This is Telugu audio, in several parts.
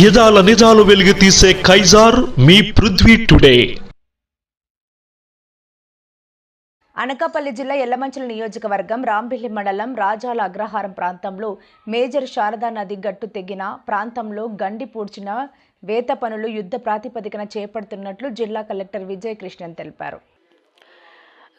audio నిజాలు వెలుగు తీసే కైజార్ మీ పృథ్వీ టుడే. అనకాపల్లి జిల్లా ఎల్లమంచిల నియోజకవర్గం రాంబిల్లి మండలం రాజాల అగ్రహారం ప్రాంతంలో మేజర్ శారదా నది గట్టు తెగిన ప్రాంతంలో గండి పూడ్చిన వేత పనులు యుద్ధ ప్రాతిపదికన చేపడుతున్నట్లు జిల్లా కలెక్టర్ విజయకృష్ణన్ తెలిపారు.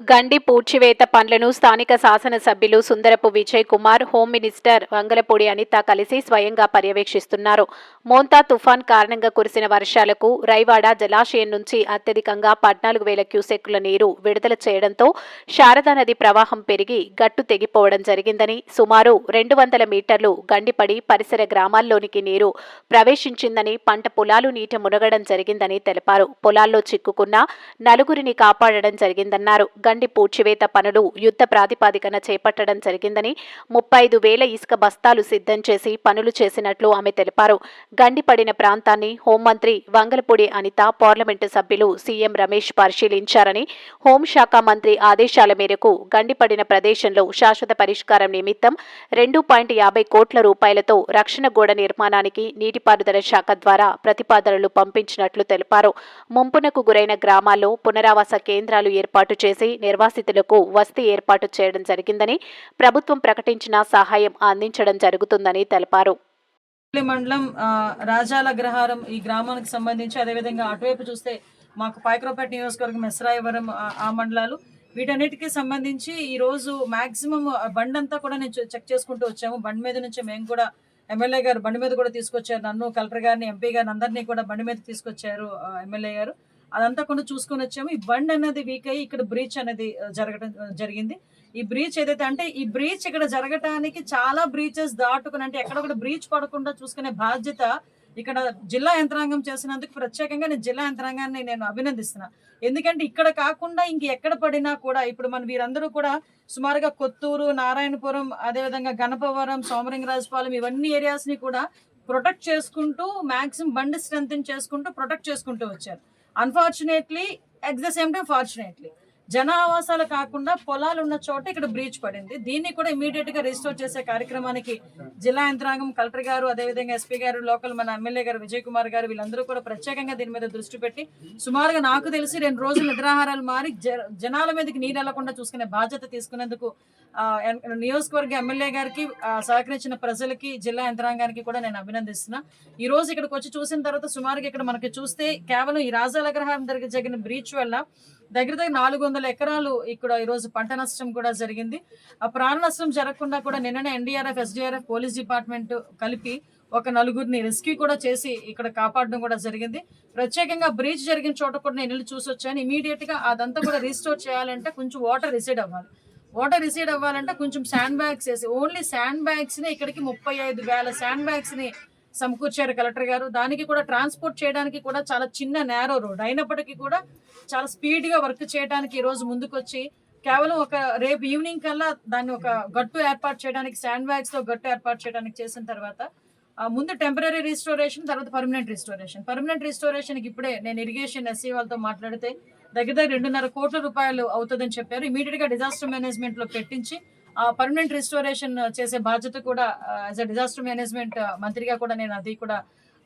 గండి పూడ్చివేత పనులను స్థానిక శాసనసభ్యులు సుందరపు విజయ్ కుమార్ హోమ్ మినిస్టర్ వంగలపూడి అనిత కలిసి స్వయంగా పర్యవేక్షిస్తున్నారు. మోంతా తుఫాన్ కారణంగా కురిసిన వర్షాలకు రైవాడ జలాశయం నుంచి అత్యధికంగా పద్నాలుగు వేల క్యూసెక్కుల నీరు విడుదల చేయడంతో శారదా నది ప్రవాహం పెరిగి గట్టు తెగిపోవడం జరిగిందని సుమారు రెండు వందల మీటర్లు గండిపడి పరిసర గ్రామాల్లోనికి నీరు ప్రవేశించిందని పంట పొలాలు నీట మునగడం జరిగిందని తెలిపారు. పొలాల్లో చిక్కుకున్న నలుగురిని కాపాడడం జరిగిందన్నారు. గండి పూడ్చివేత పనులు యుద్ధ ప్రాతిపాదికన చేపట్టడం జరిగిందని ముప్పై ఐదు వేల ఇసుక బస్తాలు సిద్ధం చేసి పనులు చేసినట్లు ఆమె తెలిపారు. గండి పడిన ప్రాంతాన్ని హోంమంత్రి వంగలపూడి అనిత పార్లమెంటు సభ్యులు సీఎం రమేష్ పరిశీలించారని హోంశాఖ మంత్రి ఆదేశాల మేరకు గండిపడిన ప్రదేశంలో శాశ్వత పరిష్కారం నిమిత్తం రెండు పాయింట్ యాభై కోట్ల రూపాయలతో రక్షణ గోడ నిర్మాణానికి నీటిపారుదల శాఖ ద్వారా ప్రతిపాదనలు పంపించినట్లు తెలిపారు. ముంపునకు గురైన గ్రామాల్లో పునరావాస కేంద్రాలు ఏర్పాటు చేసి నిర్వాసితులకు వసతి ఏర్పాటు చేయడం జరిగిందని ప్రభుత్వం ప్రకటించిన సహాయం అందించడం జరుగుతుందని తెలిపారు. పల్లి మండలం రాజాల అగ్రహారం ఈ గ్రామానికి సంబంధించి అదేవిధంగా అటువైపు చూస్తే మాకు పాయకరావుపేట నియోజకవర్గం ఎస్రాయవరం ఆ- ఆ మండలాలు. వీటన్నిటికీ సంబంధించి ఈరోజు మాక్సిమం బండి అంతా కూడా నేను చె- చెక్ చేసుకుంటూ వచ్చాము. బండి మీద నుంచి మేము కూడా ఎమ్మెల్యే గారు బండి మీద కూడా తీసుకొచ్చారు. నన్ను కలెక్టర్ గారిని ఎంపీ గారిని అందరినీ కూడా బండి మీద తీసుకొచ్చారు ఎమ్మెల్యే గారు. అదంతా కూడా చూసుకొని వచ్చాము. ఈ బండి అనేది వీక్ అయ్యి ఇక్కడ బ్రీచ్ అనేది జరగడం జరిగింది. ఈ బ్రీచ్ ఏదైతే అంటే ఈ బ్రీచ్ ఇక్కడ జరగటానికి చాలా బ్రీచెస్ దాటుకుని అంటే ఎక్కడ కూడా బ్రీచ్ పడకుండా చూసుకునే బాధ్యత ఇక్కడ జిల్లా యంత్రాంగం చేసినందుకు ప్రత్యేకంగా నేను జిల్లా యంత్రాంగాన్ని నేను అభినందిస్తున్నా. ఎందుకంటే ఇక్కడ కాకుండా ఇంక ఎక్కడ పడినా కూడా ఇప్పుడు మన వీరందరూ కూడా సుమారుగా కొత్తూరు నారాయణపురం అదేవిధంగా గణపవరం సోమరింగరాజపాలెం ఇవన్నీ ఏరియాస్ని కూడా ప్రొటెక్ట్ చేసుకుంటూ మాక్సిమం బండి స్ట్రెంగ్ చేసుకుంటూ ప్రొటెక్ట్ చేసుకుంటూ వచ్చారు. Unfortunately at the same time fortunately జనావాసాలు కాకుండా పొలాలు ఉన్న చోట ఇక్కడ బ్రీచ్ పడింది. దీన్ని కూడా ఇమీడియట్గా రిజిస్టర్ చేసే కార్యక్రమానికి జిల్లా యంత్రాంగం కలెక్టర్ గారు అదేవిధంగా ఎస్పీ గారు లోకల్ మన ఎమ్మెల్యే గారు విజయ్ కుమార్ గారు వీళ్ళందరూ కూడా ప్రత్యేకంగా దీని మీద దృష్టి పెట్టి సుమారుగా నాకు తెలిసి రెండు రోజులు నిద్రాహారాలు మారి జనాల మీదకి నీరు వెళ్ళకుండా చూసుకునే బాధ్యత తీసుకునేందుకు నియోజకవర్గ ఎమ్మెల్యే గారికి సహకరించిన ప్రజలకి జిల్లా యంత్రాంగానికి కూడా నేను అభినందిస్తున్నా. ఈ రోజు ఇక్కడికి వచ్చి చూసిన తర్వాత సుమారుగా ఇక్కడ మనకి చూస్తే కేవలం ఈ రాజాలగ్రహం దగ్గర జరిగిన బ్రీచ్ వల్ల దగ్గర దగ్గర నాలుగు వందల ఎకరాలు ఇక్కడ ఈరోజు పంట నష్టం కూడా జరిగింది. ఆ ప్రాణ నష్టం జరగకుండా కూడా నిన్ననే ఎన్డీఆర్ఎఫ్ ఎస్డీఆర్ఎఫ్ పోలీస్ డిపార్ట్మెంట్ కలిపి ఒక నలుగురిని రెస్క్యూ కూడా చేసి ఇక్కడ కాపాడడం కూడా జరిగింది. ప్రత్యేకంగా బ్రీచ్ జరిగిన చోట కూడా నేను వెళ్ళి చూసి వచ్చాను. ఇమీడియట్గా అదంతా కూడా రీస్టోర్ చేయాలంటే కొంచెం వాటర్ రిసీడ్ అవ్వాలి. వాటర్ రిసీడ్ అవ్వాలంటే కొంచెం శాండ్ బ్యాగ్స్ వేసి ఓన్లీ శాండ్ బ్యాగ్స్ని ఇక్కడికి ముప్పై ఐదు వేల శాండ్ బ్యాగ్స్ని సమకూర్చారు కలెక్టర్ గారు. దానికి కూడా ట్రాన్స్పోర్ట్ చేయడానికి కూడా చాలా చిన్న నేరో రోడ్ అయినప్పటికీ కూడా చాలా స్పీడ్గా వర్క్ చేయడానికి ఈరోజు ముందుకొచ్చి కేవలం ఒక రేపు ఈవినింగ్ కల్లా దాన్ని ఒక గట్టు ఏర్పాటు చేయడానికి శాండ్ బ్యాగ్స్తో గట్టు ఏర్పాటు చేయడానికి చేసిన తర్వాత ఆ, ముందు టెంపరీ రిస్టోరేషన్ తర్వాత పర్మనెంట్ రిస్టోరేషన్ పర్మనెంట్ రిస్టోరేషన్కి ఇప్పుడే నేను ఇరిగేషన్ ఎస్సీ వాళ్ళతో మాట్లాడితే దగ్గర దగ్గర రెండున్నర కోట్ల రూపాయలు అవుతుందని చెప్పారు. ఇమీడియట్గా డిజాస్టర్ మేనేజ్మెంట్లో పెట్టించి పర్మనెంట్ రిస్టోరేషన్ చేసే బాధ్యత కూడా యాజ్ అ డిజాస్టర్ మేనేజ్మెంట్ మంత్రిగా కూడా నేను అది కూడా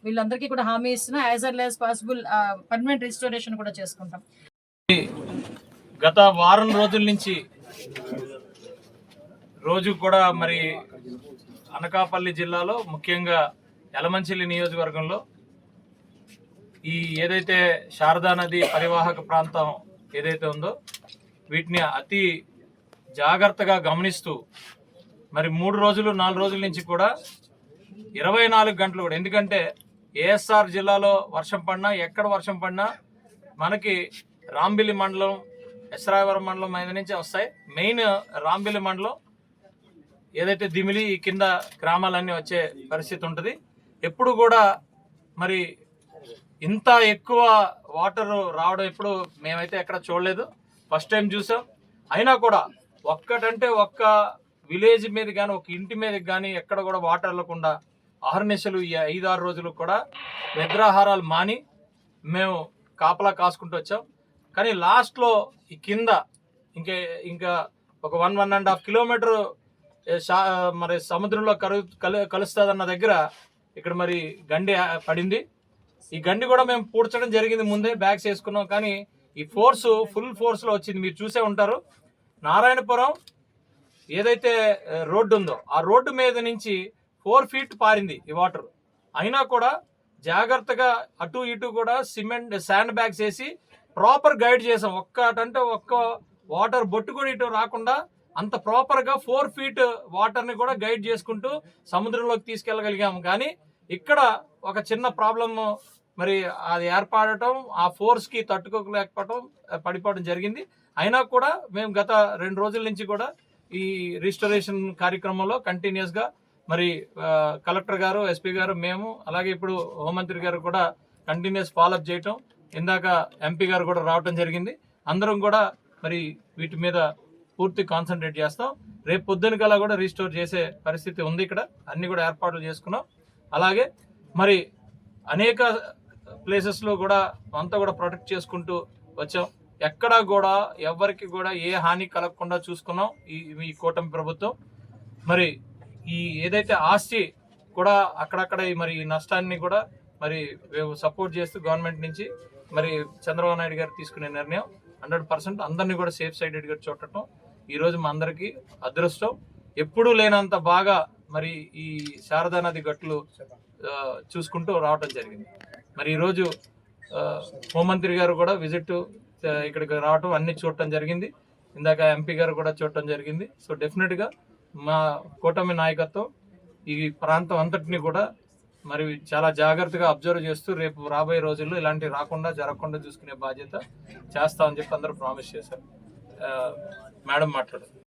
వీళ్ళందరికీ కూడా హామీ ఇస్తున్నా. As early as possible permanent restoration కూడా చేసుకుంటాం. గత వారం రోజుల నుంచి రోజు కూడా మరి అనకాపల్లి జిల్లాలో ముఖ్యంగా యలమంచిలి నియోజకవర్గంలో ఈ ఏదైతే శారదా నది పరివాహక ప్రాంతం ఏదైతే ఉందో వీటిని అతి జాగ్రత్తగా గమనిస్తూ మరి మూడు రోజులు నాలుగు రోజుల నుంచి కూడా ఇరవై నాలుగు గంటలు కూడా. ఎందుకంటే ఏఎస్ఆర్ జిల్లాలో వర్షం పడినా ఎక్కడ వర్షం పడినా మనకి రాంబిలి మండలం ఎస్రాయవరం మండలం మీద నుంచి వస్తాయి. మెయిన్ రాంబిలి మండలం ఏదైతే దిమిలి ఈ కింద గ్రామాలన్నీ వచ్చే పరిస్థితి ఉంటుంది. ఎప్పుడు కూడా మరి ఇంత ఎక్కువ వాటర్ రావడం ఎప్పుడు మేమైతే ఎక్కడ చూడలేదు. ఫస్ట్ టైం చూసాం. అయినా కూడా ఒక్కటంటే ఒక్క విలేజ్ మీద కానీ ఒక ఇంటి మీద కానీ ఎక్కడ కూడా వాటర్ వెళ్ళకుండా ఆహర్నిశలు ఈ ఐదు ఆరు రోజులు కూడా నిద్రాహారాలు మాని మేము కాపలా కాసుకుంటూ వచ్చాం. కానీ లాస్ట్లో ఈ కింద ఇంకా ఇంకా ఒక one one and half kilometre మరి సముద్రంలో కలు కలుస్తుందన్న దగ్గర ఇక్కడ మరి గండి పడింది. ఈ గండి కూడా మేము పూడ్చడం జరిగింది ముందే బ్యాగ్స్ వేసుకున్నాం. కానీ ఈ ఫోర్స్ ఫుల్ ఫోర్స్లో వచ్చింది. మీరు చూసే ఉంటారు. నారాయణపురం ఏదైతే రోడ్డు ఉందో ఆ రోడ్డు మీద నుంచి ఫోర్ ఫీట్ పారింది ఈ వాటర్. అయినా కూడా జాగ్రత్తగా అటు ఇటు కూడా సిమెంట్ శాండ్ బ్యాగ్స్ వేసి ప్రాపర్ గైడ్ చేసాం. ఒక్కటంటే ఒక్క వాటర్ బొట్టు కూడా ఇటు రాకుండా అంత ప్రాపర్గా ఫోర్ ఫీట్ వాటర్ని కూడా గైడ్ చేసుకుంటూ సముద్రంలోకి తీసుకెళ్ళగలిగాము. కానీ ఇక్కడ ఒక చిన్న ప్రాబ్లమ్ మరి అది ఏర్పడటం ఆ ఫోర్స్కి తట్టుకోలేకపోవటం పడిపోవడం జరిగింది. అయినా కూడా మేము గత రెండు రోజుల నుంచి కూడా ఈ రిజిస్టరేషన్ కార్యక్రమంలో కంటిన్యూస్గా మరి కలెక్టర్ గారు ఎస్పీ గారు మేము అలాగే ఇప్పుడు హోంమంత్రి గారు కూడా కంటిన్యూస్ ఫాలోఅప్ చేయటం ఇందాక ఎంపీ గారు కూడా రావటం జరిగింది. అందరం కూడా మరి వీటి మీద పూర్తి కాన్సన్ట్రేట్ చేస్తాం. రేపు పొద్దున కల్లా కూడా రీస్టోర్ చేసే పరిస్థితి ఉంది ఇక్కడ. అన్ని కూడా ఏర్పాట్లు చేసుకున్నాం. అలాగే మరి అనేక ప్లేసెస్లో కూడా అంతా కూడా ప్రొటెక్ట్ చేసుకుంటూ వచ్చాం. ఎక్కడా కూడా ఎవరికి కూడా ఏ హాని కలగకుండా చూసుకున్నాం ఈ ఈ కూటమి ప్రభుత్వం. మరి ఈ ఏదైతే ఆస్తి కూడా అక్కడక్కడ ఈ మరి ఈ నష్టాన్ని కూడా మరి సపోర్ట్ చేస్తూ గవర్నమెంట్ నుంచి మరి చంద్రబాబు నాయుడు గారు తీసుకునే నిర్ణయం హండ్రెడ్ పర్సెంట్ అందరినీ కూడా సేఫ్ సైడెడ్గా చూడటం ఈ రోజు మా అందరికీ అదృష్టం. ఎప్పుడూ లేనంత బాగా మరి ఈ శారదా నది గట్లు చూసుకుంటూ రావటం జరిగింది. మరి ఈరోజు హోంమంత్రి గారు కూడా విజిట్ ఇక్కడికి రావటం అన్ని చూడటం జరిగింది. ఇందాక ఎంపీ గారు కూడా చూడటం జరిగింది. సో డెఫినెట్గా మా కూటమి నాయకత్వం ఈ ప్రాంతం అంతటిని కూడా మరి చాలా జాగ్రత్తగా అబ్జర్వ్ చేస్తూ రేపు రాబోయే రోజుల్లో ఇలాంటివి రాకుండా జరగకుండా చూసుకునే బాధ్యత చేస్తామని చెప్పి అందరూ ప్రామిస్ చేశారు. మేడం మాట్లాడారు.